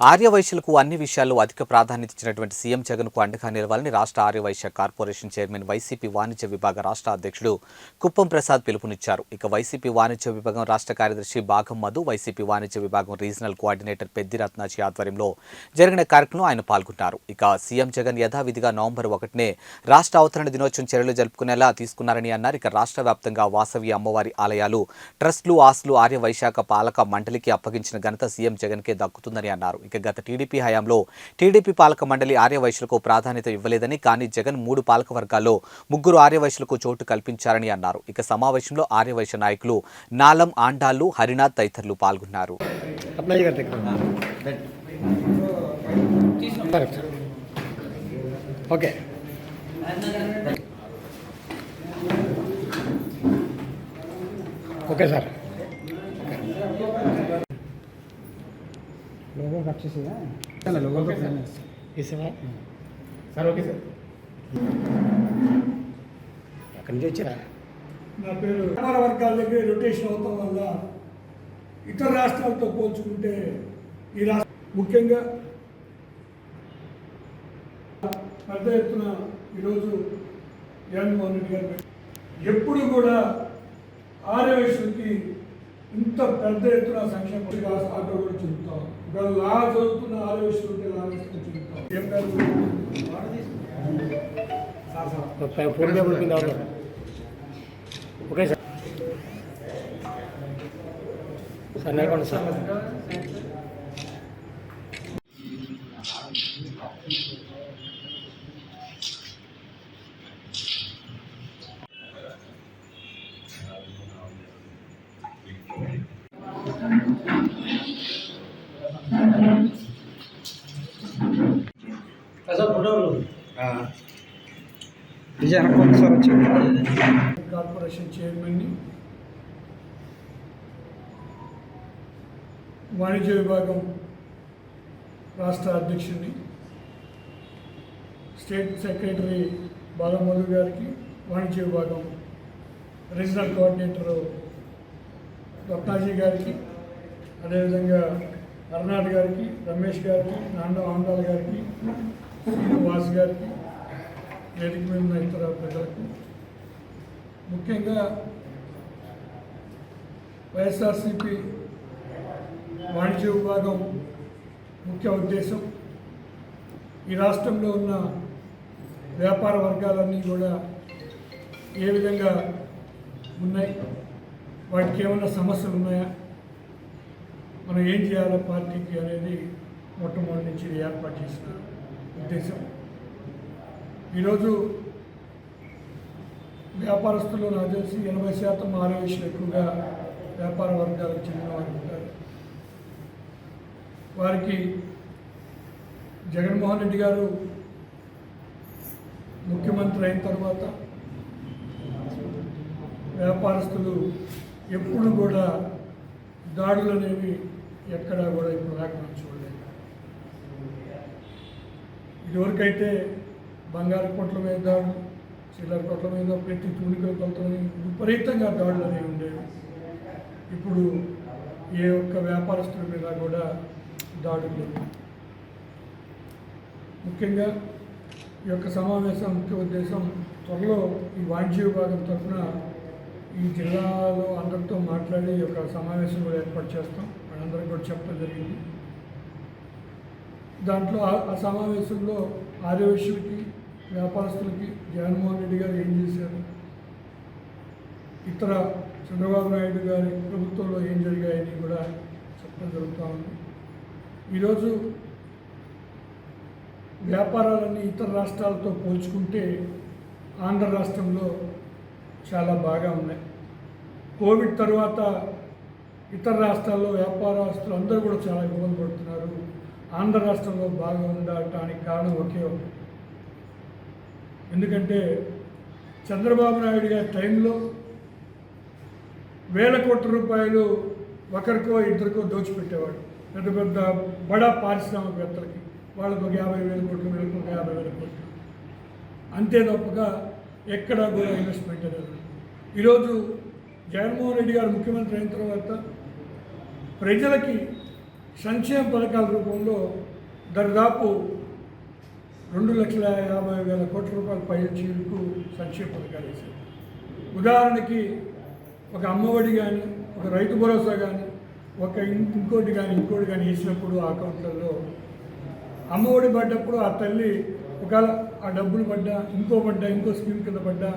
ఆర్యవైశ్యులకు అన్ని విషయాల్లో అధిక ప్రాధాన్యత ఇచ్చినటువంటి సీఎం జగన్కు అండగా నిలవాలని రాష్ట్ర ఆర్యవైశ్య కార్పొరేషన్ చైర్మన్ వైసీపీ వాణిజ్య విభాగ రాష్ట్ర అధ్యక్షుడు కుప్పం ప్రసాద్ పిలుపునిచ్చారు. ఇక వైసీపీ వాణిజ్య విభాగం రాష్ట్ర కార్యదర్శి భాగం మధు వైసీపీ వాణిజ్య విభాగం రీజనల్ కోఆర్డినేటర్ పెద్ది రత్నాజీ ఆధ్వర్యంలో జరిగిన కార్యక్రమంలో ఆయన పాల్గొన్నారు ఇక సీఎం జగన్ యథావిధిగా నవంబర్ ఒకటినే రాష్ట్ర అవతరణ దినోత్సవం చర్యలు జరుపుకునేలా తీసుకున్నారని అన్నారు. ఇక రాష్ట్ర వ్యాప్తంగా వాసవి అమ్మవారి ఆలయాలు ట్రస్టులు ఆస్తులు ఆర్యవైశాఖ పాలక మండలికి అప్పగించిన ఘనత సీఎం జగన్కే దక్కుతుందని అన్నారు. ఇక గత టీడీపీ హయాంలో టీడీపీ పాలక మండలి ఆర్యవైశ్యులకు ప్రాధాన్యత ఇవ్వలేదని కానీ జగన్ మూడు పాలక వర్గాల్లో ముగ్గురు ఆర్యవైశ్యులకు చోటు కల్పించారని అన్నారు. ఇక సమావేశంలో ఆర్యవైశ్య నాయకులు నాలం ఆండాళ్ళు హరినాథ్ తదితరులు పాల్గొన్నారు. Okay sir. కట్ చేసేయా సార్ ఓకే సార్ అక్కడి నుంచి వచ్చారా? నా పేరు వ్యాపార వర్గాల దగ్గర రొటేషన్ అవటం వల్ల ఇతర రాష్ట్రాలతో పోల్చుకుంటే ఈ రాష్ట్ర ముఖ్యంగా పెద్ద ఎత్తున ఈరోజు జగన్మోహన్ రెడ్డి గారు ఎప్పుడు కూడా ఆర్యవేశ్వరికి ఇంత పెద్ద ఎత్తున సంక్షేమ ఆటో కూడా చెబుతా. ఇక్కడ లా చదువుతున్న ఆలోచిస్తుంటే లా వేసుకొని ఏం కాదు PhonePe okay sir. Sir నేర్పండి సార్. Thank you. కార్పొరేషన్ చైర్మన్ని వాణిజ్య విభాగం రాష్ట్ర అధ్యక్షుడిని స్టేట్ సెక్రటరీ బాలమధు గారికి వాణిజ్య విభాగం రీజనల్ కోఆర్డినేటర్ రత్నాజీ గారికి అదేవిధంగా అరుణాథ్ గారికి రమేష్ గారికి నాండ ఆండాల్ గారికి శ్రీనివాస్ గారికి వేదిక మీద ఉన్న ఇతర ప్రజలకు ముఖ్యంగా వైఎస్ఆర్సిపి వాణిజ్య విభాగం ముఖ్య ఉద్దేశం. ఈ రాష్ట్రంలో ఉన్న వ్యాపార వర్గాలన్నీ కూడా ఏ విధంగా ఉన్నాయి? వాటికి ఏమైనా సమస్యలు ఉన్నాయా? మనం ఏం చేయాలో? పార్టీకి అనేది మొట్టమొదటి నుంచి ఏర్పాటు చేసినారు ఉద్దేశం ఈరోజు వ్యాపారస్తులు నాకు తెలిసి ఎనభై శాతం ఆరోగ్యం ఎక్కువగా వ్యాపార వర్గాలకు చెందిన వారు ఉంటారు. వారికి జగన్మోహన్ రెడ్డి గారు ముఖ్యమంత్రి అయిన తర్వాత వ్యాపారస్తులు ఎప్పుడు కూడా దాడులు అనేవి ఎక్కడా కూడా ఇప్పుడు రాకపోవచ్చు మనం చూడలేదు ఇదివరకైతే బంగారు కొట్ల మీద దాడులు చిల్లర కొట్ల మీద పెట్టి తూనికల కొలత విపరీతంగా దాడులు అనేవి ఉండేవి. ఇప్పుడు ఏ ఒక్క వ్యాపారస్తుల మీద కూడా దాడులు ముఖ్యంగా ఈ యొక్క సమావేశం ముఖ్య ఉద్దేశం త్వరలో ఈ వాణిజ్య విభాగం తరఫున ఈ జిల్లాలో అందరితో మాట్లాడి ఈ యొక్క సమావేశం కూడా ఏర్పాటు చేస్తాం. వాళ్ళందరికీ కూడా చెప్పడం జరిగింది. దాంట్లో ఆ- ఆ సమావేశంలో ఆర్యవేశ్యులకి వ్యాపారస్తులకి జగన్మోహన్ రెడ్డి గారు ఏం చేశారు? ఇతర చంద్రబాబు నాయుడు గారి ప్రభుత్వంలో ఏం జరిగాయని కూడా చెప్పడం జరుగుతూ ఉంది. ఈరోజు వ్యాపారాలన్నీ ఇతర రాష్ట్రాలతో పోల్చుకుంటే ఆంధ్ర రాష్ట్రంలో చాలా బాగా ఉన్నాయి. కోవిడ్ తర్వాత ఇతర రాష్ట్రాల్లో వ్యాపారస్తులు అందరూ కూడా చాలా ఇబ్బంది పడుతున్నారు. ఆంధ్ర రాష్ట్రంలో బాగా ఉండటానికి కారణం ఒకే ఒకటి. ఎందుకంటే చంద్రబాబు నాయుడు గారి టైంలో వేల కోట్ల రూపాయలు ఒకరికో ఇద్దరికో దోచిపెట్టేవాడు. పెద్ద పెద్ద బడా పారిశ్రామికవేత్తలకి వాళ్ళకు ఒక యాభై వేల కోట్లు వీళ్ళకి ఒక యాభై వేల కోట్లు అంతే తప్పగా ఎక్కడ కూడా ఇన్వెస్ట్మెంట్ లేదు. ఈరోజు జగన్మోహన్ రెడ్డి గారు ముఖ్యమంత్రి అయిన తర్వాత ప్రజలకి సంక్షేమ పథకాల రూపంలో దరిదాపు రెండు లక్షల యాభై వేల కోట్ల రూపాయలు పై సంక్షేమ పథకాలు వేశారు. ఉదాహరణకి ఒక అమ్మఒడి కానీ ఒక రైతు భరోసా కానీ ఒక ఇంకోటి కానీ ఇంకోటి కానీ వేసినప్పుడు ఆ అకౌంట్లలో అమ్మఒడి పడ్డప్పుడు ఆ తల్లి ఒకవేళ ఆ డబ్బులు పడ్డా ఇంకో పడ్డా ఇంకో స్కీమ్ కింద పడ్డా